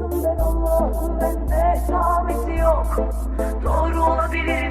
Hakkım ben Allah'ım bende sabiti yok. Doğru olabilirim